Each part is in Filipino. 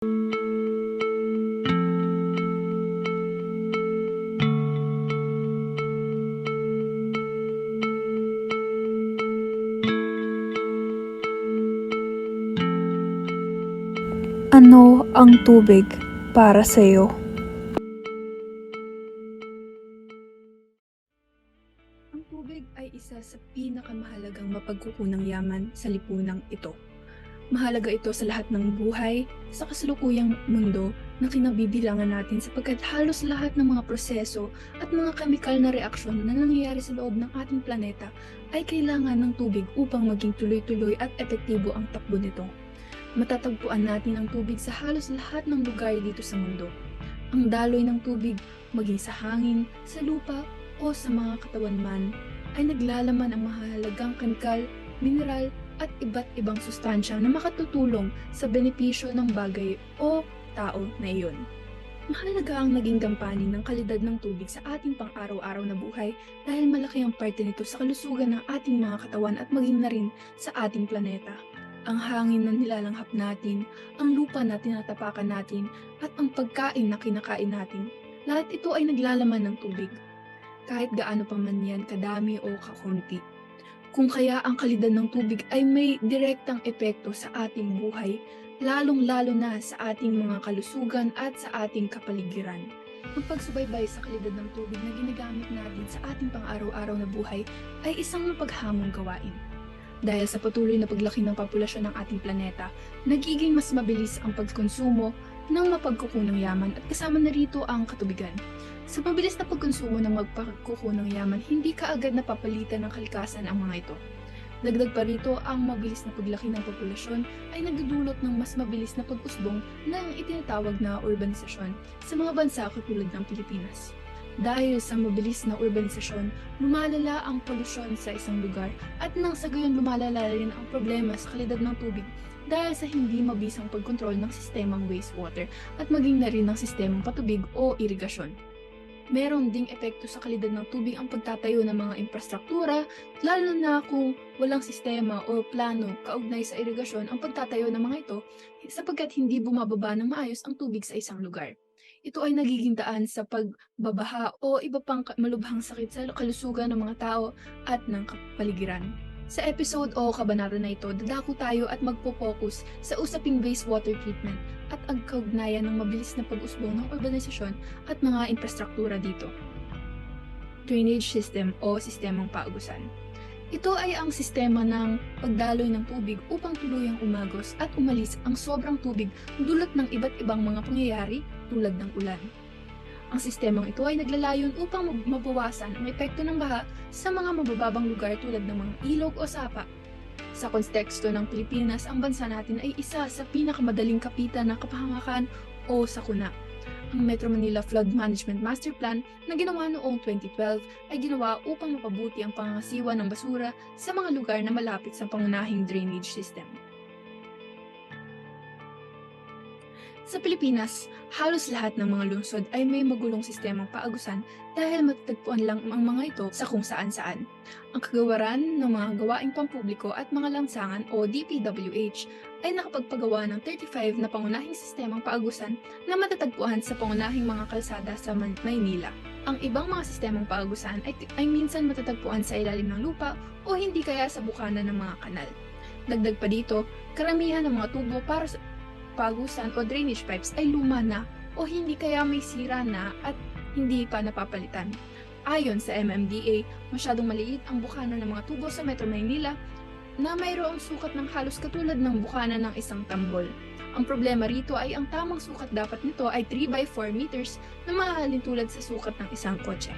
Ano ang tubig para sa'yo? Ang tubig ay isa sa pinakamahalagang mapagkukunang yaman sa lipunang ito. Mahalaga ito sa lahat ng buhay sa kasalukuyang mundo na kinabibilangan natin sapagkat halos lahat ng mga proseso at mga kemikal na reaksyon na nangyayari sa loob ng ating planeta ay kailangan ng tubig upang maging tuloy-tuloy at epektibo ang takbo nito. Matatagpuan natin ang tubig sa halos lahat ng lugar dito sa mundo. Ang daloy ng tubig, maging sa hangin, sa lupa, o sa mga katawan man, ay naglalaman ang mahalagang kemikal, mineral, at iba't ibang sustansya na makatutulong sa benepisyo ng bagay o tao na iyon. Mahalaga ang naging gampanin ng kalidad ng tubig sa ating pang-araw-araw na buhay dahil malaki ang parte nito sa kalusugan ng ating mga katawan at maging na rin sa ating planeta. Ang hangin na nilalanghap natin, ang lupa na tinatapakan natin, at ang pagkain na kinakain natin, lahat ito ay naglalaman ng tubig kahit gaano pa man yan kadami o kakunti. Kung kaya ang kalidad ng tubig ay may direktang epekto sa ating buhay, lalong-lalo na sa ating mga kalusugan at sa ating kapaligiran. Ang pagsubaybay sa kalidad ng tubig na ginagamit natin sa ating pang-araw-araw na buhay ay isang mapaghamong gawain. Dahil sa patuloy na paglaki ng populasyon ng ating planeta, nagiging mas mabilis ang pagkonsumo ng mapagkukunang yaman at kasama na rito ang katubigan. Sa mabilis na pagkonsumo ng magpagkukunang yaman, hindi kaagad napapalitan ng kalikasan ang mga ito. Dagdag pa rito, ang mabilis na paglaki ng populasyon ay nagdudulot ng mas mabilis na pag-usbong ng itinatawag na urbanisasyon sa mga bansa katulad ng Pilipinas. Dahil sa mabilis na urbanisasyon, lumalala ang polusyon sa isang lugar at nang sa gayon lumalala rin ang problema sa kalidad ng tubig dahil sa hindi mabisang pagkontrol ng sistemang wastewater at maging na rin ng sistemang patubig o irigasyon. Meron ding epekto sa kalidad ng tubig ang pagtatayo ng mga infrastruktura, lalo na kung walang sistema o plano kaugnay sa irigasyon ang pagtatayo ng mga ito sapagkat hindi bumababa ng maayos ang tubig sa isang lugar. Ito ay nagiging daan sa pagbabaha o iba pang malubhang sakit sa kalusugan ng mga tao at ng kapaligiran. Sa episode o kabanata na ito, dadako tayo at magpo-focus sa usaping wastewater treatment at ang kaugnayan ng mabilis na pag-usbong ng urbanisasyon at mga infrastruktura dito. Drainage system o sistemang paugusan. Ito ay ang sistema ng pagdaloy ng tubig upang tuluyang umagos at umalis ang sobrang tubig dulot ng iba't ibang mga pangyayari tulad ng ulan. Ang sistemang ito ay naglalayon upang mabawasan ang epekto ng baha sa mga mabababang lugar tulad ng mga ilog o sapa. Sa konteksto ng Pilipinas, ang bansa natin ay isa sa pinakamadaling kapitan ng kapahamakan o sakuna. Ang Metro Manila Flood Management Master Plan na ginawa noong 2012 ay ginawa upang mapabuti ang pangangasiwa ng basura sa mga lugar na malapit sa pangunahing drainage system. Sa Pilipinas, halos lahat ng mga lungsod ay may magulong sistemang paagusan dahil matatagpuan lang ang mga ito sa kung saan-saan. Ang kagawaran ng mga gawaing pampubliko at mga lansangan o DPWH ay nakapagpagawa ng 35 na pangunahing sistemang paagusan na matatagpuan sa pangunahing mga kalsada sa Maynila. Ang ibang mga sistemang paagusan ay, ay minsan matatagpuan sa ilalim ng lupa o hindi kaya sa bukana ng mga kanal. Dagdag pa dito, karamihan ng mga tubo para sa pagusan o drainage pipes ay luma na o hindi kaya may sira na at hindi pa napapalitan. Ayon sa MMDA, masyadong maliit ang bukana ng mga tubo sa Metro Maynila na mayroong sukat ng halos katulad ng bukana ng isang tambol. Ang problema rito ay ang tamang sukat dapat nito ay 3 by 4 meters na mahalin tulad sa sukat ng isang kotse.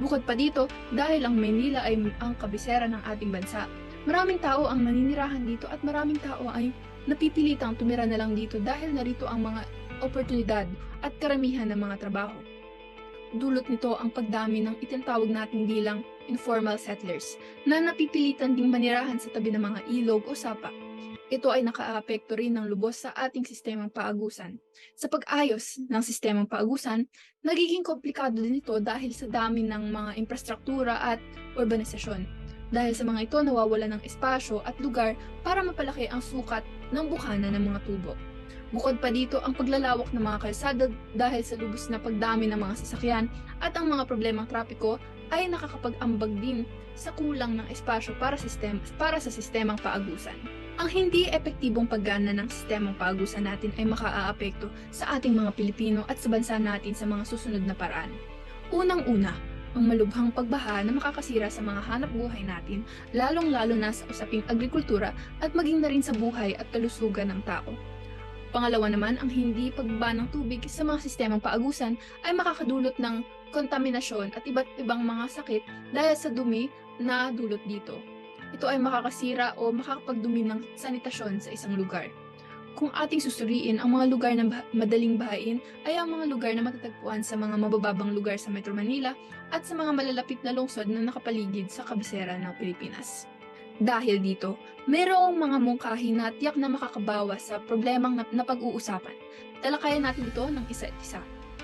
Bukod pa dito, dahil ang Maynila ay ang kabisera ng ating bansa, maraming tao ang naninirahan dito at maraming tao ay napipilitang tumira na lang dito dahil narito ang mga oportunidad at karamihan ng mga trabaho. Dulot nito ang pagdami ng itinatawag natin bilang informal settlers na napipilitan ding manirahan sa tabi ng mga ilog o sapa. Ito ay nakaapekto rin ng lubos sa ating sistemang paagusan. Sa pag-ayos ng sistemang paagusan, nagiging komplikado din ito dahil sa dami ng mga infrastruktura at urbanisasyon. Dahil sa mga ito nawawala ng espasyo at lugar para mapalaki ang sukat ng bukana ng mga tubo. Bukod pa dito ang paglalawak ng mga kalsada dahil sa lubos na pagdami ng mga sasakyan at ang mga problemang trapiko ay nakakapag-ambag din sa kulang ng espasyo para, sistem, para sa sistemang paagusan. Ang hindi epektibong paggana ng sistemang paagusan natin ay makaaapekto sa ating mga Pilipino at sa bansa natin sa mga susunod na paraan. Unang-una, ang malubhang pagbaha na makakasira sa mga hanap buhay natin, lalong-lalo na sa usaping agrikultura at maging na rin sa buhay at kalusugan ng tao. Pangalawa naman, ang hindi pagbaba ng tubig sa mga sistemang paagusan ay makakadulot ng kontaminasyon at iba't ibang mga sakit dahil sa dumi na dulot dito. Ito ay makakasira o makakapagdumi ng sanitasyon sa isang lugar. Kung ating susuriin, ang mga lugar na madaling bahain ay ang mga lugar na matatagpuan sa mga mabababang lugar sa Metro Manila at sa mga malalapit na lungsod na nakapaligid sa kabisera ng Pilipinas. Dahil dito, mayroong mga mungkahi na tiyak na makakabawas sa problemang nap- napag-uusapan. Talakayan natin ito ng isa at isa.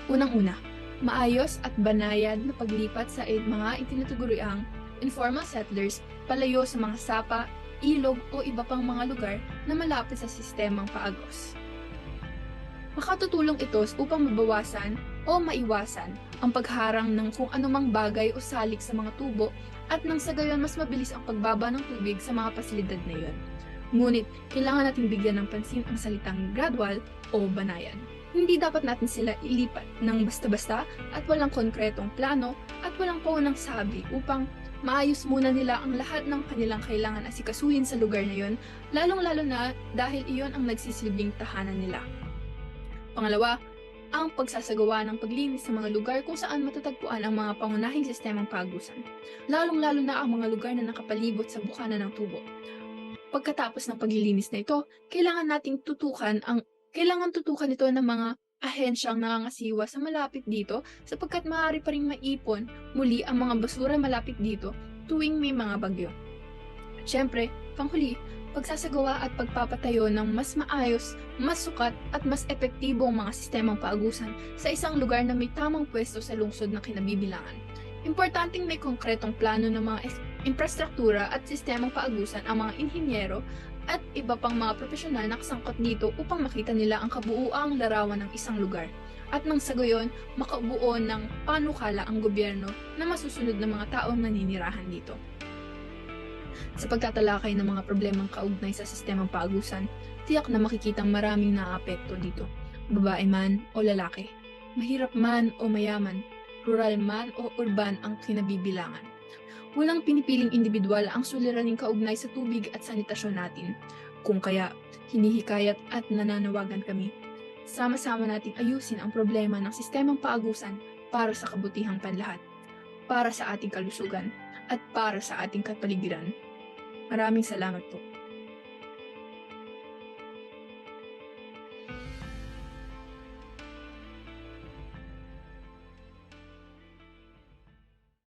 Unang-una, maayos at banayad na paglipat sa mga itinutuguriang informal settlers palayo sa mga sapa, ilog o iba pang mga lugar na malapit sa sistemang paagos. Makatutulong ito upang mabawasan o maiwasan ang pagharang ng kung anumang bagay o salik sa mga tubo at nang sa gayon mas mabilis ang pagbaba ng tubig sa mga pasilidad na iyon. Ngunit, kailangan natin bigyan ng pansin ang salitang gradual o banayan. Hindi dapat natin sila ilipat ng basta-basta at walang konkretong plano at walang paunang sabi upang maayos muna nila ang lahat ng kanilang kailangan asikasuhin sa lugar na iyon, lalong-lalo na dahil iyon ang nagsisilbing tahanan nila. Pangalawa, ang pagsasagawa ng paglinis sa mga lugar kung saan matatagpuan ang mga pangunahing sistemang pagusan, lalong-lalo na ang mga lugar na nakapalibot sa bukana ng tubo. Pagkatapos ng paglilinis na ito, kailangan nating tutukan ang kailangan tutukan ito ng mga ahensyang nangangasiwa sa malapit dito sapagkat maaari pa rin maipon muli ang mga basura malapit dito tuwing may mga bagyo. At syempre, panghuli, pagsasagawa at pagpapatayo ng mas maayos, mas sukat at mas epektibong mga sistemang paagusan sa isang lugar na may tamang pwesto sa lungsod na kinabibilangan. Importanteng may konkretong plano ng mga infrastruktura at sistemang paagusan ang mga inhinyero at iba pang mga profesional na kasangkot dito upang makita nila ang kabuuang larawan ng isang lugar at nang sa gayon makabuo ng panukala ang gobyerno na masusunod ng mga taong naninirahan dito. Sa pagtatalakay ng mga problemang kaugnay sa sistemang paagusan, tiyak na makikitang maraming naapekto dito. Babae man o lalaki, mahirap man o mayaman, rural man o urban ang kinabibilangan. Walang pinipiling individual ang suliraning kaugnay sa tubig at sanitasyon natin. Kung kaya, hinihikayat at nananawagan kami. Sama-sama nating ayusin ang problema ng sistemang paagusan para sa kabutihang panlahat, para sa ating kalusugan, at para sa ating kapaligiran. Maraming salamat po.